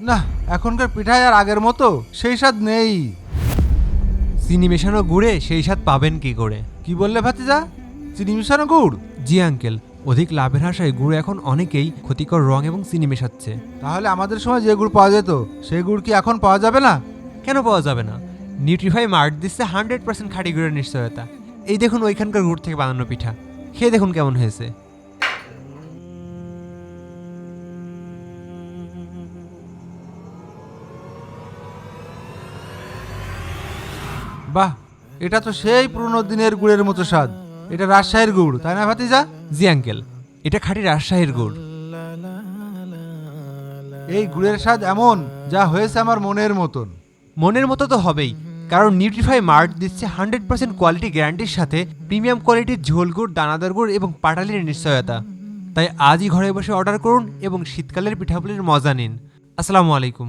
না এখনকার পিঠায় আর আগের মতো সেই স্বাদ নেই। চিনি মেশানো গুড়ে সেই স্বাদ পাবেন কি করে? কি বললে ভাতিজা? চিনি মিশানো গুড়? জি আঙ্কেল। অধিক লাভের আশায় গুড় এখন অনেকেই ক্ষতিকর রং এবং চিনি মেশাচ্ছে। তাহলে আমাদের সময় যে গুড় পাওয়া যেত সেই গুড় কি এখন পাওয়া যাবে না? কেন পাওয়া যাবে না? নিউট্রিফাই মার্ট দিচ্ছে হান্ড্রেড পার্সেন্ট খাঁটি গুড়ের নিশ্চয়তা। এই দেখুন ওইখানকার গুড় থেকে বানানো পিঠা। খেয়ে দেখুন কেমন হয়েছে। বাহ, এটা তো সেই পুরনো দিনের গুড়ের মতো স্বাদ। এটা রাজশাহীর গুড়, তাই না ভাতিজা? জি, আঙ্কেল। এটা খাঁটি রাজশাহীর গুড়। এই গুড়ের স্বাদ এমন, যা হয়েছে আমার মনের মতন। মনের মতো তো হবেই, কারণ নিউট্রিফাই মার্ট দিচ্ছে হান্ড্রেড পার্সেন্ট কোয়ালিটি গ্যারান্টির সাথে প্রিমিয়াম কোয়ালিটির ঝোল গুড়, দানাদার গুড় এবং পাটালির নিশ্চয়তা। তাই আজই ঘরে বসে অর্ডার করুন এবং শীতকালের পিঠাপুলির মজা নিন। আসসালামু আলাইকুম।